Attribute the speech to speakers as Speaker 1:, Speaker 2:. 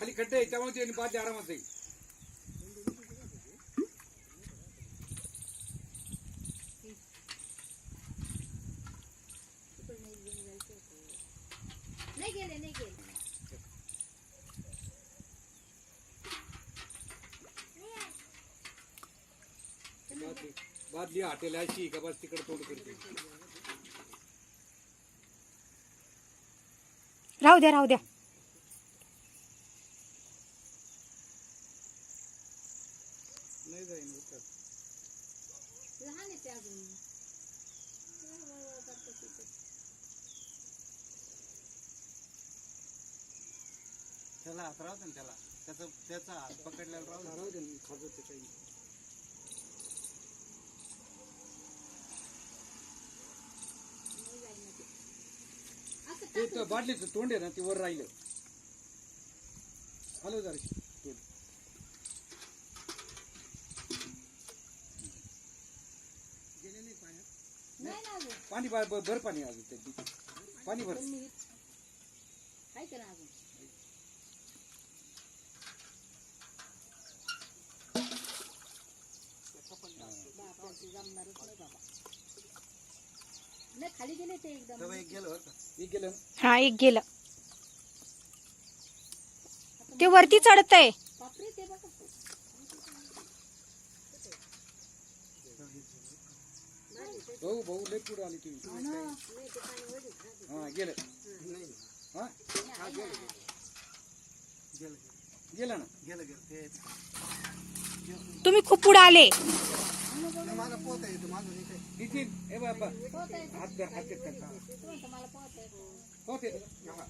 Speaker 1: खाली खड्डे आहे त्यामुळे ते बादली आरामात जाईल
Speaker 2: नाही गेले नाही गेले.
Speaker 1: बादली बादली हॉटेल अशी का बस तिकडे तोड करते.
Speaker 3: राहू द्या राहू द्या.
Speaker 1: नाही जाईन उतर.
Speaker 2: लहान आहे ते अजून.
Speaker 4: त्याला हात राहू दे ना त्याला त्याचा त्याचा हात पकडलेला राहू दे.
Speaker 1: राहू दे ना, खाजवते ते
Speaker 2: जाईल
Speaker 1: बाटलीचं तोंड आहे ना ते वर राहिलं हॅलो जरा तोंड
Speaker 2: नाही ना अजून
Speaker 1: पाणी भर पाणी अजून ते. पाणी भर.
Speaker 2: दोन मिनिट काय करा अजून? बापरे, ते जमणारच नाही बाबा. नाही खाली गेले ते एकदम.
Speaker 4: तेव्हा एक गेलं बरं का
Speaker 1: मी गेलं. ना
Speaker 3: हा एक गेलं. ते वरती चढत आहे
Speaker 1: भाऊ भाऊ लय पुढे आली तुम्ही हा गेलं
Speaker 4: नाही
Speaker 1: हा
Speaker 4: गेलं.
Speaker 1: गेला ना?
Speaker 4: गेलं गेलं ते
Speaker 3: तुम्ही खूप पुढे आले.
Speaker 4: माझा पोत आहे तो माझं नाही काही
Speaker 1: नितीन हे बाबा. हात धर हात धर.
Speaker 2: पोहता. येतं.
Speaker 1: हा.